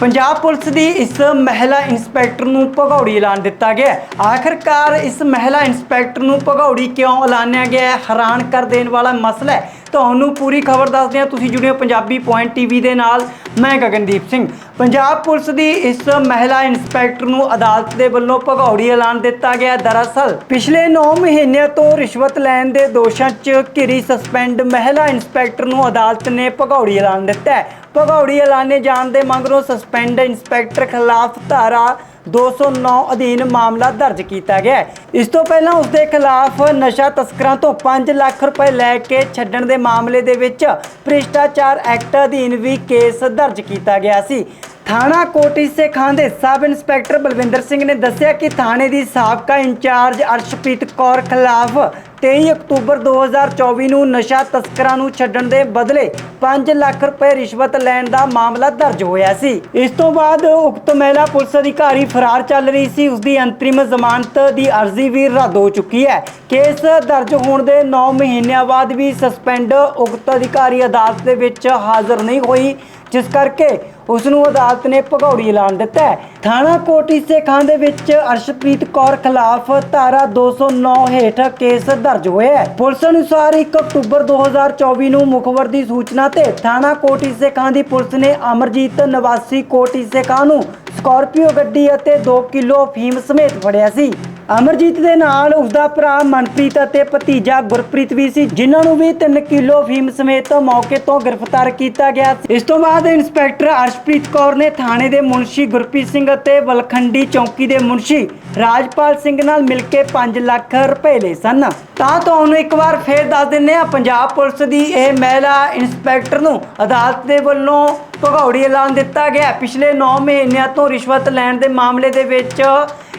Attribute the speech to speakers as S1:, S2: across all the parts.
S1: Punjab police ਦੀ ਇਸ ਮਹਿਲਾ ਇੰਸਪੈਕਟਰ ਨੂੰ ਭਗੌੜੀ ਐਲਾਨ ਦਿੱਤਾ ਗਿਆ ਹੈ। ਆਖਰਕਾਰ ਇਸ ਮਹਿਲਾ ਇੰਸਪੈਕਟਰ ਨੂੰ ਭਗੌੜੀ ਕਿਉਂ ਐਲਾਨਿਆ ਗਿਆ ਹੈ? ਹੈਰਾਨ ਕਰ ਦੇਣ ਵਾਲਾ ਮਸਲਾ ਹੈ। ਤੁਹਾਨੂੰ ਪੂਰੀ ਖਬਰ ਦੱਸਦੇ ਹਾਂ। ਤੁਸੀਂ ਜੁੜੇ ਹੋ ਪੰਜਾਬੀ ਪੁਆਇੰਟ ਟੀਵੀ ਦੇ ਨਾਲ। ਮੈਂ ਗਗਨਦੀਪ ਸਿੰਘ। ਪੰਜਾਬ ਪੁਲਿਸ ਦੀ ਇਸ ਮਹਿਲਾ ਇੰਸਪੈਕਟਰ ਨੂੰ ਅਦਾਲਤ ਦੇ ਵੱਲੋਂ ਭਗੌੜੀ ਐਲਾਨ ਦਿੱਤਾ ਗਿਆ। ਦਰਅਸਲ, ਪਿਛਲੇ 9 ਮਹੀਨਿਆਂ ਤੋਂ ਰਿਸ਼ਵਤ ਲੈਣ ਦੇ ਦੋਸ਼ਾਂ 'ਚ ਘਿਰੀ ਸਸਪੈਂਡ ਮਹਿਲਾ ਇੰਸਪੈਕਟਰ ਨੂੰ ਅਦਾਲਤ ਨੇ ਭਗੌੜੀ ਐਲਾਨ ਦਿੱਤਾ ਹੈ। ਭਗੌੜੀ ਐਲਾਨੇ ਜਾਣ ਦੇ ਮਗਰੋਂ ਸਸਪੈਂਡ ਇੰਸਪੈਕਟਰ ਖਿਲਾਫ ਧਾਰਾ 209 ਅਧੀਨ ਮਾਮਲਾ ਦਰਜ ਕੀਤਾ ਗਿਆ ਇਸ ਤੋਂ ਪਹਿਲਾਂ ਉਸ ਦੇ ਖਿਲਾਫ ਨਸ਼ਾ ਤਸਕਰਾਂ ਤੋਂ 5 ਲੱਖ ਰੁਪਏ ਲੈ ਕੇ ਛੱਡਣ ਦੇ ਮਾਮਲੇ ਦੇ ਵਿੱਚ ਭ੍ਰਿਸ਼ਟਾਚਾਰ ਐਕਟ ਅਧੀਨ ਵੀ ਕੇਸ ਦਰਜ ਕੀਤਾ ਗਿਆ ਸੀ। ਥਾਣਾ ਕੋਟੀ ਸੇ ਖਾਂ ਦੇ ਸਬ ਇੰਸਪੈਕਟਰ ਬਲਵਿੰਦਰ ਸਿੰਘ ਨੇ ਦੱਸਿਆ ਕਿ ਥਾਣੇ ਦੀ ਸਾਬਕਾ ਇੰਚਾਰਜ ਅਰਸ਼ਪ੍ਰੀਤ ਕੌਰ ਖਿਲਾਫ 23 ਅਕਤੂਬਰ 2024 ਨੂੰ ਨਸ਼ਾ ਤਸਕਰਾਂ ਨੂੰ ਛੱਡਣ ਦੇ ਬਦਲੇ 5 ਲੱਖ ਰੁਪਏ ਰਿਸ਼ਵਤ ਲੈਣ ਦਾ ਮਾਮਲਾ ਦਰਜ ਹੋਇਆ ਸੀ। ਇਸ ਤੋਂ ਬਾਅਦ ਉਕਤ ਮਹਿਲਾ ਪੁਲਿਸ ਅਧਿਕਾਰੀ ਫਰਾਰ ਚੱਲ ਰਹੀ ਸੀ। ਉਸ ਦੀ ਅੰਤਰਿਮ ਜ਼ਮਾਨਤ ਦੀ ਅਰਜ਼ੀ ਵੀ ਰੱਦ ਹੋ ਚੁੱਕੀ ਹੈ। ਕੇਸ ਦਰਜ ਹੋਣ ਦੇ 9 ਮਹੀਨਿਆਂ ਬਾਅਦ ਵੀ ਸਸਪੈਂਡ ਉਕਤ ਅਧਿਕਾਰੀ ਅਦਾਲਤ ਦੇ ਵਿੱਚ ਹਾਜ਼ਰ ਨਹੀਂ ਹੋਈ, ਜਿਸ ਕਰਕੇ ਉਸ ਨੂੰ ਅਦਾਲਤ ਨੇ ਭਗੌੜੀ ਐਲਾਨ ਦਿੱਤਾ ਹੈ। ਥਾਣਾ ਕੋਟੀ ਸੇ ਖਾਂ ਦੇ ਵਿੱਚ ਅਰਸ਼ਪ੍ਰੀਤ ਕੌਰ ਖਿਲਾਫ ਧਾਰਾ 209 ਹੇਠ ਕੇਸ ਦਰਜ ਹੋਇਆ ਹੈ। ਪੁਲਿਸ ਅਨੁਸਾਰ 1 ਅਕਤੂਬਰ 2024 ਨੂੰ ਮੁਖਬਰ ਦੀ ਸੂਚਨਾ ਤੇ ਥਾਣਾ ਕੋਟੀ ਸੇ ਖਾਂ ਦੀ ਪੁਲਿਸ ਨੇ ਅਮਰਜੀਤ ਨਿਵਾਸੀ ਕੋਟੀ ਸੇਖਾਂ ਨੂੰ ਸਕਾਰਪੀਓ ਗੱਡੀ ਅਤੇ 2 ਕਿਲੋ ਫੀਮ ਸਮੇਤ ਫੜਿਆ ਸੀ। ਅਮਰਜੀਤ ਦੇ ਨਾਲ ਉਸਦਾ ਭਰਾ ਮਨਪ੍ਰੀਤ ਅਤੇ ਭਤੀਜਾ ਗੁਰਪ੍ਰੀਤ ਵੀ ਸੀ, ਜਿਨ੍ਹਾਂ ਨੂੰ ਵੀ 3 ਕਿਲੋ ਫੀਮ ਸਮੇਤ ਮੌਕੇ ਤੋਂ ਗ੍ਰਿਫਤਾਰ ਕੀਤਾ ਗਿਆ ਇਸ ਤੋਂ ਬਾਅਦ ਇੰਸਪੈਕਟਰ ਅਰਸ਼ਪ੍ਰੀਤ ਕੌਰ ਨੇ ਥਾਣੇ ਦੇ ਮੁਨਸ਼ੀ ਗੁਰਪ੍ਰੀਤ ਸਿੰਘ ਅਤੇ ਵਲਖੰਡੀ ਚੌਂਕੀ ਦੇ ਮੁਨਸ਼ੀ ਰਾਜਪਾਲ ਸਿੰਘ ਨਾਲ ਮਿਲ ਕੇ 5 ਲੱਖ ਰੁਪਏ ਲਏ ਸਨ। ਤਾਂ ਤੁਹਾਨੂੰ ਇੱਕ ਵਾਰ ਫੇਰ ਦੱਸ ਦਿੰਦੇ ਆ ਪੰਜਾਬ ਪੁਲਿਸ ਦੀ ਇਹ ਮਹਿਲਾ ਇੰਸਪੈਕਟਰ ਨੂੰ ਅਦਾਲਤ ਦੇ ਵੱਲੋਂ ਭਗੌੜੀ ਐਲਾਨ ਦਿੱਤਾ ਗਿਆ। ਪਿਛਲੇ 9 ਮਹੀਨਿਆਂ ਤੋਂ ਰਿਸ਼ਵਤ ਲੈਣ ਦੇ ਮਾਮਲੇ ਦੇ ਵਿੱਚ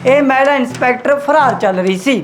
S1: ਇਹ ਮਹਿਲਾ ਇੰਸਪੈਕਟਰ ਫਰਾਰ ਚੱਲ ਰਹੀ ਸੀ।